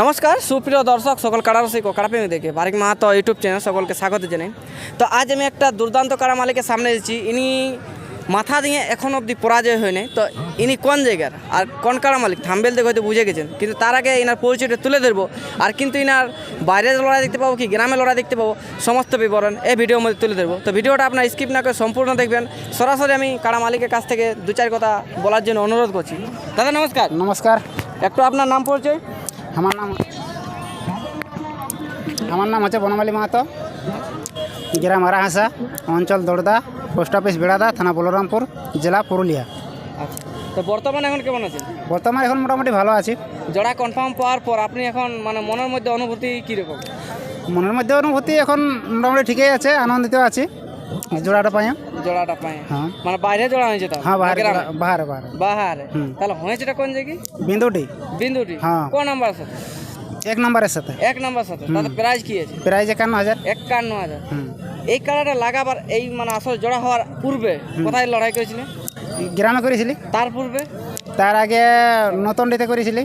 নমস্কার সুপ্রিয় দর্শক সকল কাড়ারসিক ও কাড়াপ্রেমী দেখে বারিক মাহাতো ইউটিউব চ্যানেল সকলকে স্বাগত জানাই। তো আজ আমি একটা দুর্দান্ত কাড়া মালিকের সামনে এসেছি। ইনি মাথা দিয়ে এখন অবধি পরাজয় হয়নি। তো ইনি কোন জায়গার আর কোন কাড়া মালিক? থাম্বেল দেখে হয়তো বুঝে গেছেন। কিন্তু তার আগে এনার পরিচয়টা তুলে ধরবো। আর কিন্তু ইনার বাইরের লড়াই দেখতে পাবো কি গ্রামে লড়াই দেখতে পাবো সমস্ত বিবরণ এই ভিডিওর মধ্যে তুলে ধরবো। তো ভিডিওটা আপনার স্কিপ না করে সম্পূর্ণ দেখবেন। সরাসরি আমি কাড়া মালিকের কাছ থেকে দু চার কথা বলার জন্য অনুরোধ করছি। দাদা নমস্কার। নমস্কার। একটু আপনার নাম পরিচয়? আমার নাম আমার নাম হচ্ছে বনমালী মাহাতো। গ্রাম আরাহাসা অঞ্চল দোড়দা পোস্ট অফিস বেড়াদা থানা বলরামপুর জেলা পুরুলিয়া। তো বর্তমানে এখন কেমন আছেন? বর্তমানে এখন মোটামুটি ভালো আছি। জোড়া কনফার্ম পাওয়ার পর আপনি এখন মানে মনের মধ্যে অনুভূতি কীরকম? মনের মধ্যে অনুভূতি এখন মোটামুটি ঠিকই আছে আনন্দিত আছি। জোড়াটা পাই জোড়াটা পায়। হ্যাঁ। মানে বাইরে জোড়া হয়েছে তো হ্যাঁ বাহারে বাহারে। বাহারে। হুম। তাহলে হয়েছেটা কোন জায়গায়? বিন্দুটি? বিন্দুটি। হ্যাঁ। কোন নাম্বার সাথে? এক নম্বরের সাথে। এক নাম্বার সাথে। তাতে প্রাইস কি আছে? প্রাইজ একান্ন হাজার। একান্ন হাজার। এই কালারটা লাগাবার এই মানে আসলে জোড়া হওয়ার পূর্বে কোথায় লড়াই করেছিলেন গ্রামে করেছিলি। তার পূর্বে? তার আগে নতুনডিতে করেছিলি।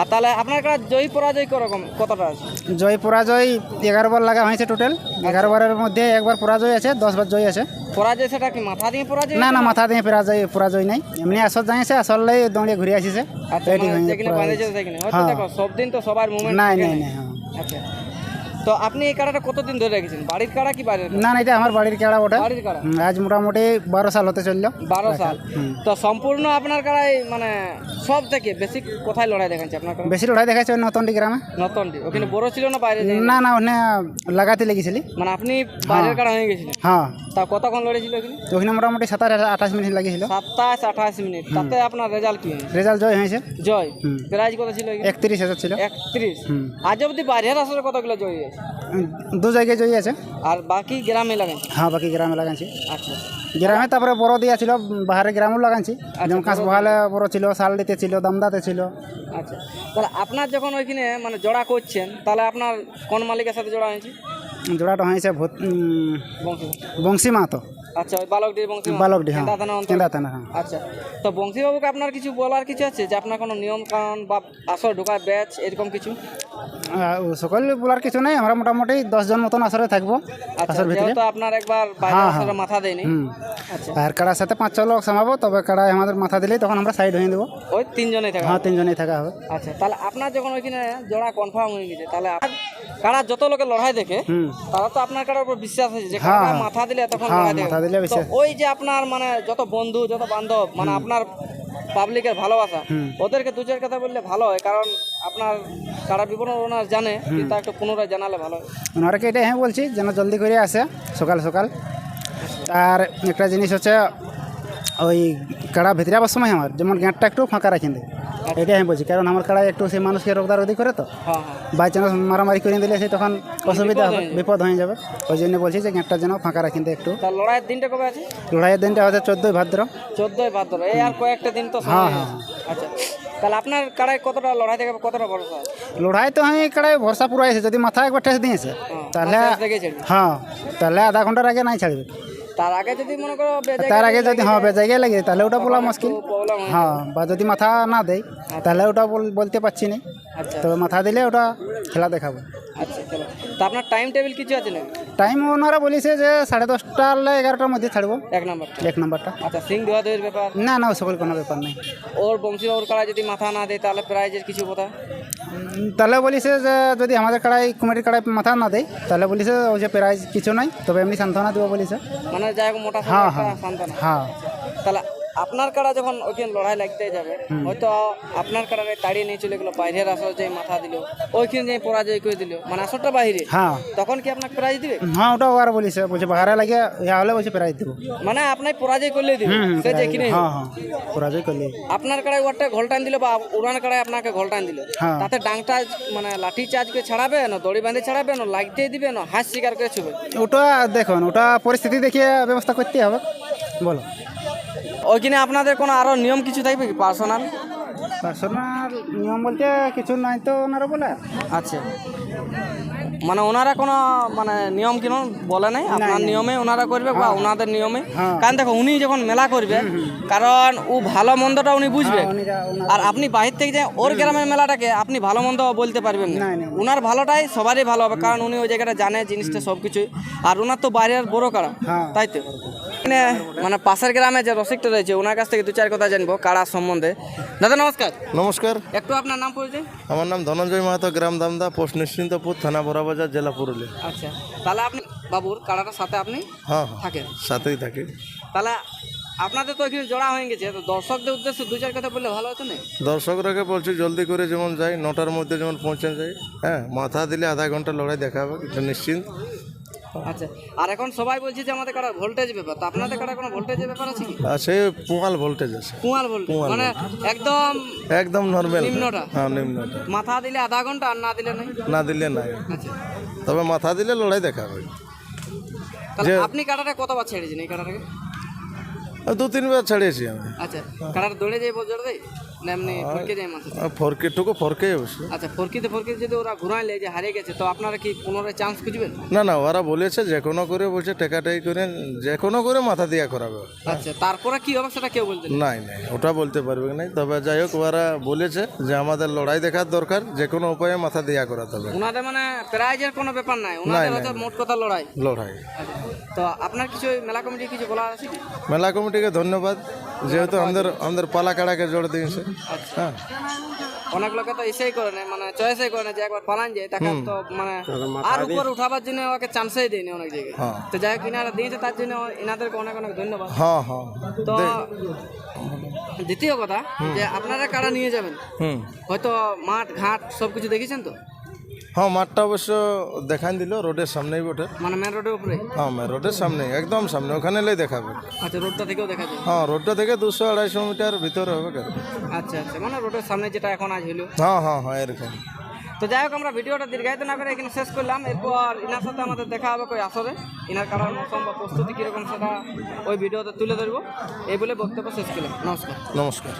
আর তাহলে আপনার কাছে জয়ী পরাজয় করকম? কতটা আছে? জয় পরাজয় এগারো বার লাগা হয়েছে টোটাল এগারো বারের মধ্যে একবার পরাজয় আছে দশ বার জয় আছে। পরাজয় সেটা কি মাথা দিয়ে পরাজয়? না না মাথা দিয়ে পরাজয় পরাজয় নাই। এমনি আসল যাইছে আসলে দৌড়িয়ে ঘুরে আসিছে। আচ্ছা মানে হ্যাঁ। দেখো সব দিন তো সবার মুভমেন্ট নাই নাই নাই হ্যাঁ। আচ্ছা। তো আপনি এই কাড়াটা কতদিন ধরে রেখেছেন? বাড়ির কাড়া কি বাইরের না না এটা আমার বাড়ির কেড়া ওটা। বাড়ির কাড়া? আজ মোটামুটি বারো সাল হতে চলল। বারো সাল। তো সম্পূর্ণ আপনার কাড়াই মানে সব থেকে বেশি কোথায় লড়াই দেখাচ্ছে আপনার বেশি লড়াই দেখাচ্ছে ওই নতুনটি গ্রামে। নতনটি। ওখানে বড় ছিল না বাইরে না না ওখানে লাগাতে লেগেছিলি। মানে আপনি বাইরের কাড়া হয়ে গেছিলেন? হ্যাঁ। তা কতক্ষণ লড়েছিল ওখানে? ওখানে মোটামুটি সাতাশ আঠাশ মিনিট লাগিয়েছিল। সাতাশ আঠাশ মিনিট। তাতে আপনার রেজাল্ট কি রেজাল্ট জয় হয়েছে। জয়। প্রাইজ কত ছিল একত্রিশ হাজার ছিল। একত্রিশ। আজ অবধি বাইরের আসলে কতগুলো জয় হয়েছে? দু জায়গায় জয় আছে। আর বাকি গ্রামে লাগাচ্ছে হ্যাঁ বাকি গ্রামে লাগাচ্ছি আচ্ছা। গ্রামে তারপরে বড় দিয়া ছিল বাহারে গ্রামও লাগাচ্ছি যেমন কাঁচ বহালে বড় ছিল শালডিতে ছিল দমদাতে ছিল। আচ্ছা। তাহলে আপনার যখন ওইখানে মানে জোড়া করছেন তাহলে আপনার কোন মালিকের সাথে জোড়া হয়েছে? জোড়াটা হয়েছে বংশী। মাহাতো আচ্ছা ওই বালকডি বংশী বালকডি হ্যাঁ। হ্যাঁ। আচ্ছা। তো বংশীবাবুকে আপনার কিছু বলার কিছু আছে? যে আপনার কোনো নিয়ম কানুন বা আসর ঢোকার ব্যাচ এরকম কিছু? সকল বলার কিছু নেই আমরা মোটামুটি দশজন মতন আসরে থাকব আচ্ছা আসর ভিতরে। আপনার একবার বাইরে হ্যাঁ, মাথা দেয়নি। আচ্ছা। আর কাড়ার সাথে পাঁচ ছ লোক সামাবো তবে কাড়ায় আমাদের মাথা দিলেই তখন আমরা সাইড হয়ে দেবো ওই তিনজনেই থাকা হ্যাঁ তিনজনেই থাকা হবে। আচ্ছা তাহলে আপনার যখন ওইখানে জোড়া কনফার্ম হয়ে গেছে তাহলে কারা যত লোকের লড়াই দেখে তারা তো আপনার কারার উপর বিশ্বাস আছে যে হ্যাঁ, কারা হ্যাঁ। মাথা দিলে তখন হ্যাঁ, লড়াই দেখে। ওই যে আপনার মানে যত বন্ধু যত বান্ধব মানে আপনার পাবলিকের ভালোবাসা ওদেরকে দু চার কথা বললে ভালো হয় কারণ আপনার কারা বিবরণ ওনার জানে কিন্তু একটু পুনরায় জানালে ভালো ওনারকে ওনারাকে এটাই হ্যাঁ বলছি যেন জলদি করে আসে সকাল সকাল। আর একটা জিনিস হচ্ছে ওই কাড়া ভিতরে আবার সময় আমার যেমন গ্যাঁটটা একটু ফাঁকা রাখেন দেয়। এটাই আমি বলছি কারণ আমার কাড়ায় একটু সেই মানুষকে রোগদারোগি করে তো। হ্যাঁ হ্যাঁ। বাই চান্স মারামারি করে দিলে সে তখন অসুবিধা হবে বিপদ হয়ে যাবে। ওই জন্য বলছি যে গ্যাঁটটা যেন ফাঁকা রাখেন একটু। লড়াইয়ের দিনটা কবে আছে? লড়াইয়ের দিনটা হচ্ছে চোদ্দোই ভাদ্র। চোদ্দই ভাদ্র। এই আর কয়েকটা দিন তো হ্যাঁ হ্যাঁ। আচ্ছা। তাহলে আপনার কারায় কতটা লড়াই থেকে কতটা ভরসা? লড়াই তো আমি কাড়ায় ভরসা পুরো আছে যদি মাথা একবার ঠেস দিয়েছে হ্যাঁ, তাহলে। হ্যাঁ তাহলে আধা ঘণ্টার আগে নাই ছাড়বে তার আগে যদি মনে করো তার আগে যদি হ্যাঁ জায়গায় লাগে তাহলে ওটা বলা মুশকিল। হ্যাঁ বা যদি মাথা না দেয় তাহলে ওটা বল- বলতে পারছি না। আচ্ছা। তবে মাথা দিলে ওটা খেলা দেখাবো। আচ্ছা তা আপনার টাইম টেবিল কিছু আছে নাকি? টাইম ওনারা বলেছে যে সাড়ে দশটা এগারোটার মধ্যে ছাড়বো। এক নাম্বারটা। এক নাম্বারটা। আচ্ছা সিং ধোয়া ধোয়ের ব্যাপার? না না সকল কোনো ব্যাপার নেই। ওর বংশীবাবুর কারা যদি মাথা না দেয় তাহলে প্রাইজের কিছু কথা? তাহলে বলিছে যে যদি আমাদের কাড়াই কমিটির কাড়াই মাথা না দেয় তাহলে বলিছে ওই যে প্রাইজ কিছু নাই তবে এমনি সান্ত্বনা দেবো বলিছে মানে যাই মোটা হ্যাঁ, হ্যাঁ। হ্যাঁ তাহলে আপনার কারা যখন ওইখানে লড়াই লাগতে যাবে হয়তো আপনার কারারে তাড়িয়ে নিয়ে চলে গেলো বাইরের আসর যে মাথা দিল ওইখানে যে পরাজয় করে দিল মানে আসরটা বাইরে হ্যাঁ। তখন কি আপনাকে প্রাইজ দিবে? হ্যাঁ ওটা আর বলিছে বলছে বাহারে লাগে ইয়া হলে বলছে প্রাইজ দেবো। মানে আপনার পরাজয় করলেই দিবে সে যে কিনে হ্যাঁ হ্যাঁ পরাজয় করলে আপনার কাড়ায় ওয়ারটা ঘোলটান দিল বা উড়ান কাড়ায় আপনাকে ঘোলটান দিল হ্যাঁ। তাতে ডাংটা মানে লাঠি চার্জ করে ছাড়াবে না দড়ি বাঁধে ছাড়াবে না লাগতে দিবে না হাত শিকার করে ছুবে? ওটা দেখুন ওটা পরিস্থিতি দেখিয়ে ব্যবস্থা করতে হবে। বলো। ওইখানে আপনাদের কোনো আরও নিয়ম কিছু থাকবে কি পার্সোনাল পার্সোনাল নিয়ম বলতে কিছু নাই তো ওনারা বলে। আচ্ছা। মানে ওনারা কোনো মানে নিয়ম কিনো বলে নাই? আপনার নিয়মে ওনারা করবে বা ওনাদের নিয়মে? হ্যাঁ। কারণ দেখো উনি যখন মেলা করবে কারণ ও ভালো মন্দটা উনি বুঝবে। হ্যাঁ, আর আপনি বাহির থেকে যে ওর গ্রামের মেলাটাকে আপনি ভালো মন্দ বলতে পারবেন না। ওনার ভালোটাই সবারই ভালো হবে কারণ উনি ওই জায়গাটা জানে জিনিসটা সব কিছুই আর ওনার তো বাইরের বড় হ্যাঁ। তাই তো? মানে মানে পাশের গ্রামে যে রসিকটা রয়েছে ওনার কাছ থেকে দু চার কথা জানব কারা সম্বন্ধে। দাদা নমস্কার। নমস্কার। একটু আপনার নাম পরিচয়? আমার নাম ধনঞ্জয় মাহাতো গ্রাম দামদা পোস্ট নিশ্চিন্তপুর থানা বড়াবাজার জেলা পুরুলিয়া। আচ্ছা তাহলে আপনি বাবুর কারাটার সাথে আপনি হ্যাঁ হ্যাঁ। থাকেন? সাথেই থাকি। তাহলে আপনাদের তো এখানে জড়া হয়ে গেছে তো দর্শকদের উদ্দেশ্যে দু চার কথা বললে ভালো হতো না? দর্শকরাকে বলছি জলদি করে যেমন যাই নটার মধ্যে যেমন পৌঁছে যাই হ্যাঁ মাথা দিলে আধা ঘণ্টা লড়াই দেখাবে এটা নিশ্চিন্ত। আচ্ছা আর এখন সবাই বলছে যে আমাদের কাটা ভোল্টেজ ব্যাপার তো আপনাদের কাটা কোনো ভোল্টেজের ব্যাপার আছে কি? আছে পোয়াল ভোল্টেজ আছে। কুয়াল ভোল্টেজ মানে একদম একদম নর্মাল নিম্নটা? হ্যাঁ নিম্নটা। মাথা দিলে আধা ঘণ্টা আর না দিলে নাই? না দিলে নাই। আচ্ছা। তবে মাথা দিলে লড়াই দেখাবে তাহলে আপনি কাটাটা কতবার ছেড়েছেন এই কাটাটাকে দু তিনবার ছাড়িয়েছি আমি। আচ্ছা কাটাটা দৌড়ে যায় বজর দেয় না এমনি ফরকে যায় মাথা আর টুকু ফরকে অবশ্য। আচ্ছা ফরকিতে যদি ওরা ঘুরাইলে যে হারিয়ে গেছে তো আপনারা কি পুনরায় চান্স খুঁজবেন? না না ওরা বলেছে যে কোনো করে বলছে টেকাটাই করে যে কোনো করে মাথা দিয়া করাবে। আচ্ছা তারপরে কি হবে সেটা কেউ বলতে নাই? নাই ওটা বলতে পারবে না। তবে যাই হোক ওরা বলেছে যে আমাদের লড়াই দেখার দরকার যে কোনো উপায়ে মাথা দিয়া করাতে হবে। ওনাদের মানে প্রাইজের কোনো ব্যাপার নাই ওনাদের মোট কথা লড়াই। লড়াই। তো আপনার কিছু মেলা কমিটি কিছু বলার আছে মেলা কমিটিকে ধন্যবাদ যেহেতু আমাদের আমাদের পালা কাড়াকে জোর দিয়েছে। হ্যাঁ। অনেক লোকে তো এসেই করে না মানে চয়েসই করে না যে একবার পালান যায় তাকে তো মানে আর উপর উঠাবার জন্য ওকে চান্সই দেয়নি অনেক জায়গায়। হ্যাঁ। তো যাই হোক ইনারা দিয়েছে তার জন্য এনাদেরকে অনেক অনেক ধন্যবাদ। হ্যাঁ হ্যাঁ। তো দ্বিতীয় কথা যে আপনারা কারা নিয়ে যাবেন? হয়তো মাঠ ঘাট সবকিছু দেখেছেন তো? হ্যাঁ মাঠটা অবশ্য দেখান দিল রোডের সামনেই বটে। মানে মেন রোডের উপরে? হ্যাঁ মে- রোডের সামনে একদম সামনে ওখানে এলেই দেখাবে। আচ্ছা রোডটা থেকেও দেখা যায় হ্যাঁ রোডটা থেকে দুশো আড়াইশো মিটার ভিতরে হবে কেন আচ্ছা আচ্ছা মানে রোডের সামনে যেটা এখন আজ হলো হ্যাঁ হ্যাঁ হ্যাঁ এরকম। তো যাই হোক আমরা ভিডিওটা দীর্ঘায়িত না করে এখানে শেষ করলাম। এরপর ইনার সাথে আমাদের দেখা হবে কই আসরে। ইনার কারণ মৌসুম বা প্রস্তুতি কীরকম সেটা ওই ভিডিওতে তুলে ধরবো। এই বলে বক্তব্য শেষ করলাম। নমস্কার। নমস্কার।